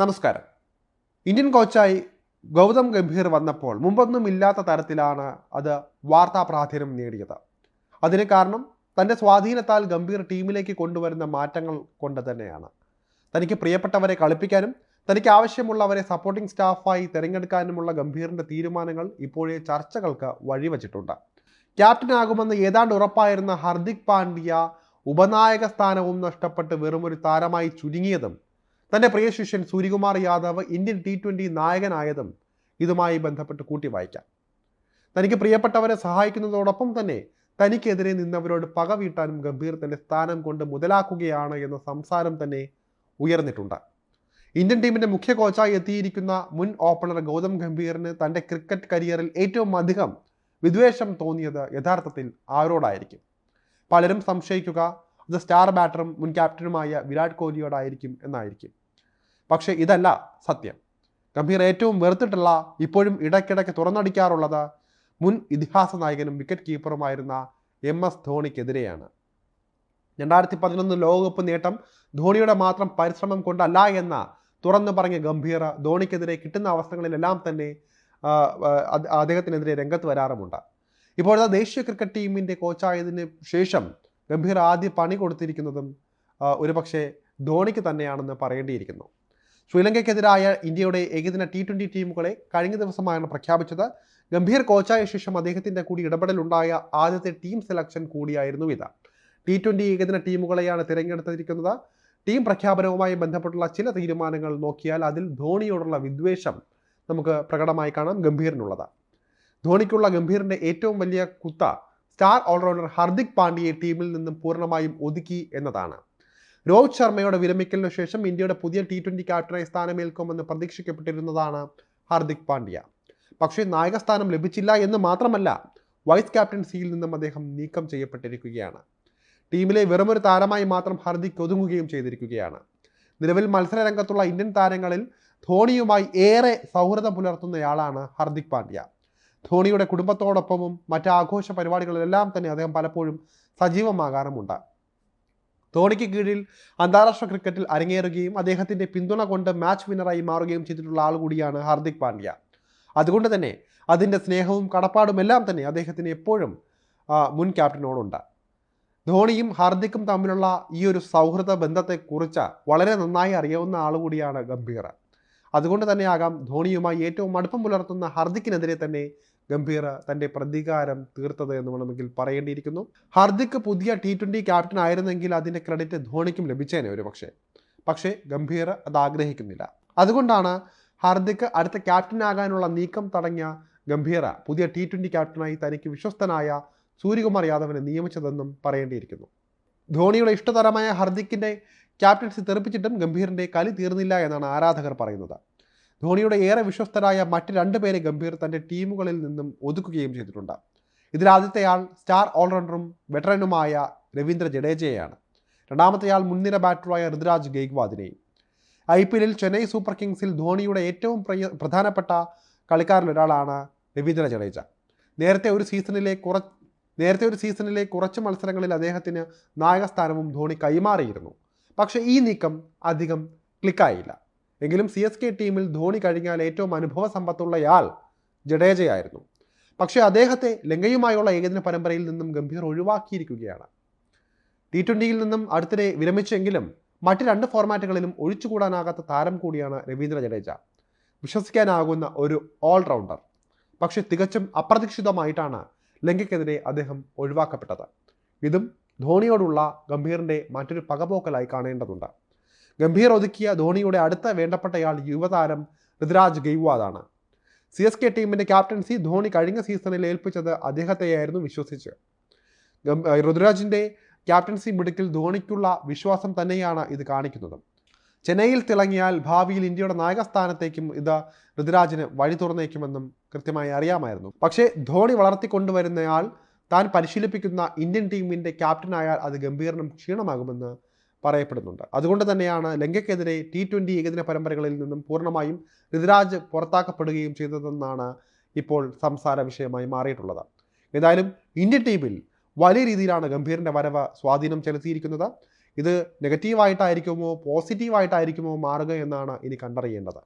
നമസ്കാരം. ഇന്ത്യൻ കോച്ചായി ഗൗതം ഗംഭീർ വന്നപ്പോൾ മുമ്പൊന്നും ഇല്ലാത്ത തരത്തിലാണ് അത് വാർത്താ പ്രാധാന്യം നേടിയത്. അതിന് കാരണം തന്റെ സ്വാധീനത്താൽ ഗംഭീർ ടീമിലേക്ക് കൊണ്ടുവരുന്ന മാറ്റങ്ങൾ കൊണ്ട് തന്നെയാണ്. തനിക്ക് പ്രിയപ്പെട്ടവരെ കളിപ്പിക്കാനും തനിക്ക് ആവശ്യമുള്ളവരെ സപ്പോർട്ടിംഗ് സ്റ്റാഫായി തിരഞ്ഞെടുക്കാനുമുള്ള ഗംഭീറിന്റെ തീരുമാനങ്ങൾ ഇപ്പോഴേ ചർച്ചകൾക്ക് വഴിവച്ചിട്ടുണ്ട്. ക്യാപ്റ്റനാകുമെന്ന് ഏതാണ്ട് ഉറപ്പായിരുന്ന ഹർദിക് പാണ്ഡ്യ ഉപനായക സ്ഥാനവും നഷ്ടപ്പെട്ട് വെറുമൊരു താരമായി ചുരുങ്ങിയതും തന്റെ പ്രിയ ശിഷ്യൻ Suryakumar Yadav Indian T twenty നായകനായതും ഇതുമായി ബന്ധപ്പെട്ട് കൂട്ടി വായിക്കാം തനിക്ക് പ്രിയപ്പെട്ടവരെ സഹായിക്കുന്നതോടൊപ്പം തന്നെ തനിക്കെതിരെ നിന്നവരോട് പക വീട്ടാനും ഗംഭീർ തന്റെ സ്ഥാനം കൊണ്ട് മുതലാക്കുകയാണ് എന്ന സംസാരം തന്നെ ഉയർന്നിട്ടുണ്ട്. ഇന്ത്യൻ ടീമിന്റെ മുഖ്യ കോച്ചായി എത്തിയിരിക്കുന്ന മുൻ ഓപ്പണർ ഗൗതം ഗംഭീറിന് തന്റെ ക്രിക്കറ്റ് കരിയറിൽ ഏറ്റവും അധികം വിദ്വേഷം തോന്നിയത് യഥാർത്ഥത്തിൽ ആരോടായിരിക്കും? പലരും സംശയിക്കുക അത് സ്റ്റാർ ബാറ്ററും മുൻ ക്യാപ്റ്റനുമായ വിരാട് കോഹ്ലിയോടായിരിക്കും എന്നായിരിക്കും. പക്ഷേ ഇതല്ല സത്യം. ഗംഭീർ ഏറ്റവും വെറുത്തിട്ടുള്ള ഇപ്പോഴും ഇടയ്ക്കിടയ്ക്ക് തുറന്നടിക്കാറുള്ളത് മുൻ ഇതിഹാസ നായകനും വിക്കറ്റ് കീപ്പറുമായിരുന്ന എം എസ് ധോണിക്കെതിരെയാണ്. രണ്ടായിരത്തി പതിനൊന്ന് ലോകകപ്പ് നേട്ടം ധോണിയുടെ മാത്രം പരിശ്രമം കൊണ്ടല്ല എന്ന തുറന്നു പറഞ്ഞ ഗംഭീർ ധോണിക്കെതിരെ കിട്ടുന്ന അവസരങ്ങളിലെല്ലാം തന്നെ അദ്ദേഹത്തിനെതിരെ രംഗത്ത് വരാറുമുണ്ട്. ഇപ്പോഴത്തെ ദേശീയ ക്രിക്കറ്റ് ടീമിന്റെ കോച്ചായതിന് ശേഷം ഗംഭീർ ആദ്യ പണി കൊടുത്തിരിക്കുന്നതും ഒരു ഒരുപക്ഷെ ധോണിക്ക് തന്നെയാണെന്ന് പറയേണ്ടിയിരിക്കുന്നു. ശ്രീലങ്കയ്ക്കെതിരായ ഇന്ത്യയുടെ ഏകദിന ടി ട്വന്റി ടീമുകളെ കഴിഞ്ഞ ദിവസമായാണ് പ്രഖ്യാപിച്ചത്. ഗംഭീർ കോച്ചായ ശേഷം അദ്ദേഹത്തിന്റെ കൂടി ഇടപെടലുണ്ടായ ആദ്യത്തെ ടീം സെലക്ഷൻ കൂടിയായിരുന്നു ഇത്. ടി ട്വന്റി ഏകദിന ടീമുകളെയാണ് തിരഞ്ഞെടുത്തിരിക്കുന്നത്. ടീം പ്രഖ്യാപനവുമായി ബന്ധപ്പെട്ടുള്ള ചില തീരുമാനങ്ങൾ നോക്കിയാൽ അതിൽ ധോണിയോടുള്ള വിദ്വേഷം നമുക്ക് പ്രകടമായി കാണാം ഗംഭീറിനുള്ളത്. ധോണിക്കുള്ള ഗംഭീറിന്റെ ഏറ്റവും വലിയ കുത്ത സ്റ്റാർ ഓൾറൗണ്ടർ ഹർദിക് പാണ്ഡ്യയെ ടീമിൽ നിന്നും പൂർണമായും ഒതുക്കി എന്നതാണ്. രോഹിത് ശർമ്മയുടെ വിരമിക്കലിനു ശേഷം ഇന്ത്യയുടെ പുതിയ ടി ട്വന്റി ക്യാപ്റ്റനായി സ്ഥാനമേൽക്കുമെന്ന് പ്രതീക്ഷിക്കപ്പെട്ടിരുന്നതാണ് ഹർദിക് പാണ്ഡ്യ. പക്ഷേ നായകസ്ഥാനം ലഭിച്ചില്ല എന്ന് മാത്രമല്ല വൈസ് ക്യാപ്റ്റൻസിയിൽ നിന്നും അദ്ദേഹം നീക്കം ചെയ്യപ്പെട്ടിരിക്കുകയാണ്. ടീമിലെ വെറുമൊരു താരമായി മാത്രം ഹർദിക് ഒതുങ്ങുകയും ചെയ്തിരിക്കുകയാണ്. നിലവിൽ മത്സരരംഗത്തുള്ള ഇന്ത്യൻ താരങ്ങളിൽ ധോണിയുമായി ഏറെ സൗഹൃദം പുലർത്തുന്നയാളാണ് ഹർദിക് പാണ്ഡ്യ. ധോണിയുടെ കുടുംബത്തോടൊപ്പവും മറ്റ് ആഘോഷ പരിപാടികളിലെല്ലാം തന്നെ അദ്ദേഹം പലപ്പോഴും സജീവമാകാറുമുണ്ട്. ധോണിക്ക് കീഴിൽ അന്താരാഷ്ട്ര ക്രിക്കറ്റിൽ അരങ്ങേറുകയും അദ്ദേഹത്തിന്റെ പിന്തുണ കൊണ്ട് മാച്ച് വിന്നറായി മാറുകയും ചെയ്തിട്ടുള്ള ആൾ കൂടിയാണ് ഹാർദിക് പാണ്ഡ്യ. അതുകൊണ്ട് തന്നെ അതിന്റെ സ്നേഹവും കടപ്പാടും എല്ലാം തന്നെ അദ്ദേഹത്തിന് എപ്പോഴും മുൻ ക്യാപ്റ്റനോടുണ്ട്. ധോണിയും ഹാർദിക്കും തമ്മിലുള്ള ഈ ഒരു സൗഹൃദ ബന്ധത്തെക്കുറിച്ച് വളരെ നന്നായി അറിയാവുന്ന ആൾ കൂടിയാണ് ഗംഭീർ. അതുകൊണ്ട് തന്നെയാകാം ധോണിയുമായി ഏറ്റവും അടുപ്പം പുലർത്തുന്ന ഹാർദിക്കിനെതിരെ തന്നെ ഗംഭീർ തന്റെ പ്രതികാരം തീർത്തത് എന്ന് വേണമെങ്കിൽ പറയേണ്ടിയിരിക്കുന്നു. ഹാർദിക് പുതിയ ടി ട്വന്റി ക്യാപ്റ്റൻ ആയിരുന്നെങ്കിൽ അതിന്റെ ക്രെഡിറ്റ് ധോണിക്കും ലഭിച്ചേനെ ഒരു പക്ഷേ. പക്ഷേ ഗംഭീർ അത് ആഗ്രഹിക്കുന്നില്ല. അതുകൊണ്ടാണ് ഹാർദിക് അടുത്ത ക്യാപ്റ്റൻ ആകാനുള്ള നീക്കം തടഞ്ഞ ഗംഭീർ പുതിയ ടി ട്വന്റി ക്യാപ്റ്റനായി തനിക്ക് വിശ്വസ്തനായ സൂര്യകുമാർ യാദവിനെ നിയമിച്ചതെന്നും പറയേണ്ടിയിരിക്കുന്നു. ധോണിയുടെ ഇഷ്ടതരമായ ഹർദിക്കിന്റെ ക്യാപ്റ്റൻസി തെറിപ്പിച്ചിട്ടും ഗംഭീറിന്റെ കളി തീർന്നില്ല എന്നാണ് ആരാധകർ പറയുന്നത്. ധോണിയുടെ ഏറെ വിശ്വസ്തരായ മറ്റ് രണ്ട് പേരെ ഗംഭീർ തന്റെ ടീമുകളിൽ നിന്നും ഒതുക്കുകയും ചെയ്തിട്ടുണ്ട്. ഇതിൽ ആദ്യത്തെയാൾ സ്റ്റാർ ഓൾറൗണ്ടറും വെറ്ററനുമായ രവീന്ദ്ര ജഡേജയെയാണ്. രണ്ടാമത്തെയാൾ മുൻനിര ബാറ്ററായ ഋതുരാജ് ഗെയ്ക്വാദിനെയും. ഐ പി എല്ലിൽ ചെന്നൈ സൂപ്പർ കിങ്സിൽ ധോണിയുടെ ഏറ്റവും പ്രധാനപ്പെട്ട കളിക്കാരിലൊരാളാണ് രവീന്ദ്ര ജഡേജ. നേരത്തെ ഒരു സീസണിലെ കുറ നേരത്തെ ഒരു സീസണിലെ കുറച്ച് മത്സരങ്ങളിൽ അദ്ദേഹത്തിന് നായകസ്ഥാനവും ധോണി കൈമാറിയിരുന്നു. പക്ഷേ ഈ നീക്കം അധികം ക്ലിക്കായില്ല എങ്കിലും സി എസ് കെ ടീമിൽ ധോണി കഴിഞ്ഞാൽ ഏറ്റവും അനുഭവ സമ്പത്തുള്ളയാൾ ജഡേജയായിരുന്നു. പക്ഷേ അദ്ദേഹത്തെ ലങ്കയുമായുള്ള ഏകദിന പരമ്പരയിൽ നിന്നും ഗംഭീർ ഒഴിവാക്കിയിരിക്കുകയാണ്. ടി ട്വന്റിയിൽ നിന്നും അടുത്തിടെ വിരമിച്ചെങ്കിലും മറ്റ് രണ്ട് ഫോർമാറ്റുകളിലും ഒഴിച്ചുകൂടാനാകാത്ത താരം കൂടിയാണ് രവീന്ദ്ര ജഡേജ. വിശ്വസിക്കാനാകുന്ന ഒരു ഓൾറൗണ്ടർ പക്ഷെ തികച്ചും അപ്രതീക്ഷിതമായിട്ടാണ് ലങ്കയ്ക്കെതിരെ അദ്ദേഹം ഒഴിവാക്കപ്പെട്ടത്. ഇതും ധോണിയോടുള്ള ഗംഭീറിന്റെ മറ്റൊരു പകപോക്കലായി കാണേണ്ടതുണ്ട്. ഗംഭീർ ഒതുക്കിയ ധോണിയുടെ അടുത്ത വേണ്ടപ്പെട്ടയാൾ യുവതാരം ഋതുരാജ് ഗെയ്വാദാണ് സി എസ് കെ ടീമിന്റെ ക്യാപ്റ്റൻസി ധോണി കഴിഞ്ഞ സീസണിൽ ഏൽപ്പിച്ചത് അദ്ദേഹത്തെയായിരുന്നു വിശ്വസിച്ച്. ഋതുരാജിന്റെ ക്യാപ്റ്റൻസി മിടുക്കിൽ ധോണിക്കുള്ള വിശ്വാസം തന്നെയാണ് ഇത് കാണിക്കുന്നത്. ചെന്നൈയിൽ തിളങ്ങിയാൽ ഭാവിയിൽ ഇന്ത്യയുടെ നായകസ്ഥാനത്തേക്കും ഇത് ഋതുരാജിന് വഴി തുറന്നേക്കുമെന്നും കൃത്യമായി അറിയാമായിരുന്നു. പക്ഷേ ധോണി വളർത്തിക്കൊണ്ടുവരുന്നയാൾ താൻ പരിശീലിപ്പിക്കുന്ന ഇന്ത്യൻ ടീമിന്റെ ക്യാപ്റ്റനായാൽ അത് ഗംഭീറിനും ക്ഷീണമാകുമെന്ന് പറയപ്പെടുന്നുണ്ട്. അതുകൊണ്ട് തന്നെയാണ് ലങ്കയ്ക്കെതിരെ ടി ട്വന്റി ഏകദിന പരമ്പരകളിൽ നിന്നും പൂർണമായും ഋതുരാജ് പുറത്താക്കപ്പെടുകയും ചെയ്തതെന്നാണ് ഇപ്പോൾ സംസാര വിഷയമായി മാറിയിട്ടുള്ളത്. ഏതായാലും ഇന്ത്യൻ ടീമിൽ വലിയ രീതിയിലാണ് ഗംഭീറിന്റെ വരവ് സ്വാധീനം ചെലുത്തിയിരിക്കുന്നത്. ഇത് നെഗറ്റീവായിട്ടായിരിക്കുമോ പോസിറ്റീവായിട്ടായിരിക്കുമോ മാറുക എന്നാണ് ഇനി കണ്ടറിയേണ്ടത്.